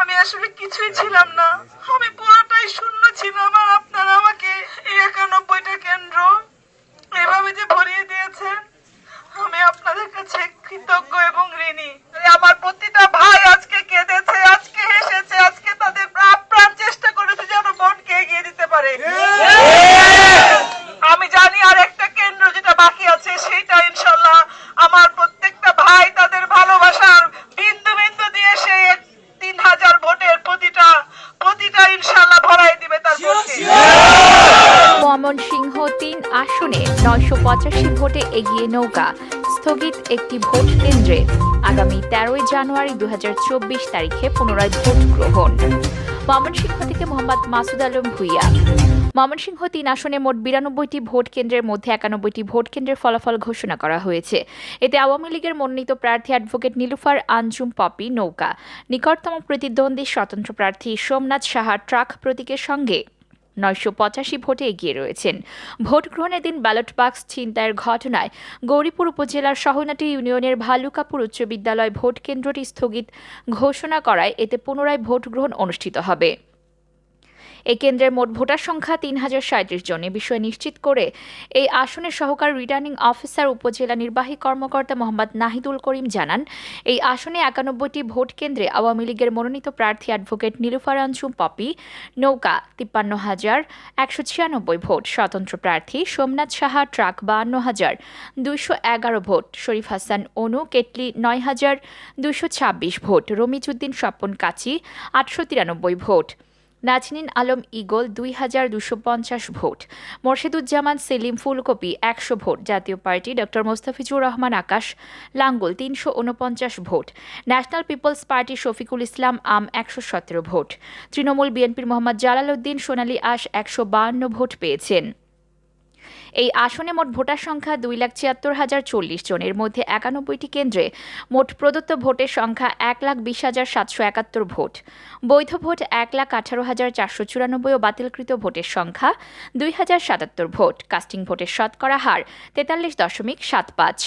আমি আসলে কিছুই ছিলাম না। আমি পুরোটাই শূন্য ছিলাম আর আপনারা আমাকে এই একানব্বইটা কেন্দ্র এভাবে যে ভরিয়ে দিয়েছেন আমি আপনাদের কাছে কৃতজ্ঞ এবং ঋণী। আমার প্রতিটা ভাই আজকে কেঁদেছে আজকে হেসেছে আজকে তাদের প্রাণ চেষ্টা করেছে যেন বোনকে এগিয়ে দিতে পারে। আমি জানি আর একটা কেন্দ্র যেটা বাকি আছে সেটা ইনশাল্লাহ আমার প্রত্যেকটা ভাই তাদের ভালোবাসার বিন্দু বিন্দু দিয়ে সেই তিন হাজার ভোটের প্রতিটা প্রতিটা ইনশাল্লাহ ভরাই দিবে তার ভোটকে ময়মনসিংহ তিন আসনে নয়শো পঁচাশি ভোটে এগিয়ে নৌকা, স্থগিত একটি ভোট কেন্দ্রে আগামী তেরোই জানুয়ারি দুহাজার চব্বিশ তারিখে পুনরায় ভোট গ্রহণ। ময়মনসিংহ থেকে মোহাম্মদ মাসুদ আলম ভুইয়া। ময়মনসিংহ তিন আসনে মোট বিরানব্বইটি ভোট কেন্দ্রের মধ্যে একানব্বইটি ভোট কেন্দ্রের ফলাফল ঘোষণা করা হয়েছে। এতে আওয়ামী লীগের মনোনীত প্রার্থী অ্যাডভোকেট নীলুফার আঞ্জুম পপি নৌকা। নিকটতম প্রতিদ্বন্দ্বী স্বতন্ত্র প্রার্থী সোমনাথ সাহা ট্রাক প্রতীকের সঙ্গে নয়শো পঁচাশি ভোটে এগিয়ে রয়েছেন। ভোট গ্রহণের দিন ব্যালট বাক্স ছিনতাইয়ের ঘটনায় গৌরীপুর উপজেলার সহনাটি ইউনিয়নের ভালুকাপুর উচ্চ বিদ্যালয় ভোট কেন্দ্রটি স্থগিত ঘোষণা করায় এতে পুনরায় ভোট গ্রহণ অনুষ্ঠিত হবে। এই কেন্দ্রের মোট ভোটার সংখ্যা তিন হাজার সাঁত্রিশ জন। এ বিষয়ে নিশ্চিত করে এই আসনের সহকারী রিটার্নিং অফিসার, উপজেলা নির্বাহী কর্মকর্তা মোহাম্মদ নাহিদুল করিম জানান, এই আসনে একানব্বইটি ভোট কেন্দ্রে আওয়ামী লীগের মনোনীত প্রার্থী অ্যাডভোকেট নীলুফার আনসুম পপি নৌকা তিপ্পান্ন হাজার একশো ছিয়ানব্বই ভোট, স্বতন্ত্র প্রার্থী সোমনাথ সাহা, ট্রাক বাহান্ন হাজার দুইশো এগারো ভোট, শরীফ হাসান অনু, কেটলি নয় হাজার দুইশো ছাব্বিশ ভোট রমিজউদ্দিন স্বপন কাচি আটশো তিরানব্বই ভোট। নাজনীন আলম ইগল দুই হাজার দুশো পঞ্চাশ ভোট, মোর্শেদুজ্জামান সেলিম ফুলকপি একশো ভোট, জাতীয় পার্টি ডক্টর মোস্তাফিজুর রহমান আকাশ লাঙ্গল তিনশো উনপঞ্চাশ vote, national people's party Shafiqul Islam আম একশো সতেরো ভোট, তৃণমূল বিএনপির মোহাম্মদ জালাল উদ্দিন সোনালী আশ একশো বাহান্ন ভোট পেয়েছেন। এই আসনে মোট ভোটার সংখ্যা দুই লাখ ছিয়াত্তর হাজার চল্লিশ জনের মধ্যে একানব্বইটি কেন্দ্রে মোট প্রদত্ত ভোটের সংখ্যা এক লাখ বিশ হাজার সাতশো একাত্তর ভোট। বৈধ ভোট এক লাখ আঠারো হাজার চারশো চুরানব্বই ও বাতিলকৃত ভোটের সংখ্যা দুই হাজার সাতাত্তর ভোট। কাস্টিং ভোটের শতকরা হার তেতাল্লিশ দশমিক সাত পাঁচ।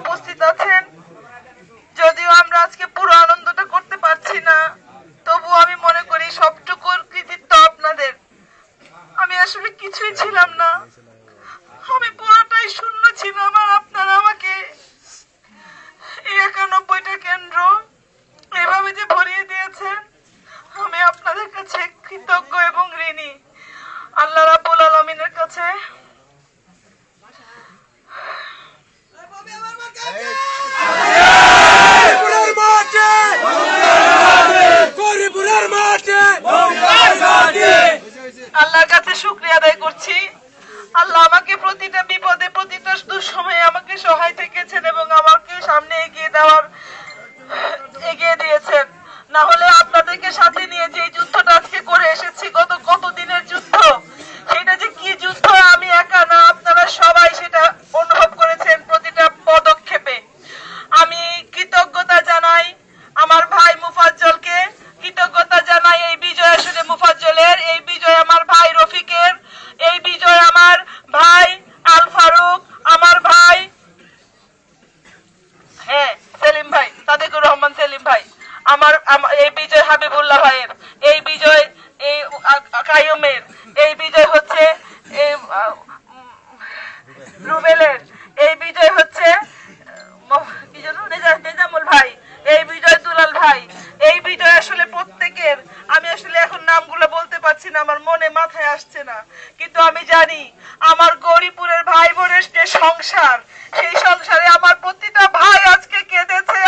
উপস্থিত আছেন। যদিও আমরা আজকে পুরো আনন্দটা করতে পারছি না তবু আমি মনে করি সবটুকুর কৃতিত্ব আপনাদের আমি আসলে কিছুই ছিলাম না আমি পুরোটাই শূন্য ছিলাম আর আপনারা আমাকে এই একানব্বইটা কেন্দ্র এভাবে যে ভরিয়ে দিয়েছেন আমি আপনাদের কাছে কৃতজ্ঞ এবং ঋণী আল্লাহ রাব্বুল আলমিনের কাছে গরিপুরের মাঠে গরিপুরের মাঠে আল্লাহর কাছে শুক্রিয়া আদায় করছি আল্লাহ আমাকে প্রতিটা বিপদে প্রতিটা দুঃসময়ে আমাকে সহায় থেকেছেন এবং আমাকে সামনে এগিয়ে দেওয়ার এগিয়ে দিয়েছেন। না হলে আপনাদেরকে সাথে নিয়ে যে এই যুদ্ধটা আজকে করে এসেছি গত কত দিনের যুদ্ধ সেটা যে কি যুদ্ধ আমি একা না আপনারা সবাই সেটা অনুভব করেছেন প্রতিটা পদক্ষেপে আমি কৃতজ্ঞতা জানাই আমার ভাই মুফাজ্জলকে কৃতজ্ঞতা জানাই এই বিজয় আসলে মুফাজ্জলের এই বিজয় আমার ভাই রফিকের এই বিজয় আমার ভাই আল ফারুক আমার ভাই হ্যাঁ সেলিম ভাই সাদেকুর রহমান সেলিম ভাই আমার আম- এই বিজয় হাবিবুল্লাহ ভাইয়ের। এই বিজয় এই কাইয়ুমের। এই বিজয় হচ্ছে রুবেলের। এই বিজয় হচ্ছে আহ, কি যেন নেজা- ভাই। এই বিজয় দুলাল ভাই। এই বিজয় আসলে প্রত্যেকের। আমি আসলে এখন নামগুলো বলতে পারছি না আমার মনে মাথায় আসছে না। কিন্তু আমি জানি আমার গৌরীপুরের ভাই বোনের যে সংসার সেই সংসারে আমার প্রতিটা ভাই আজকে কেঁদেছে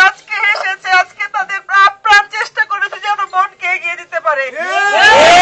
এগিয়ে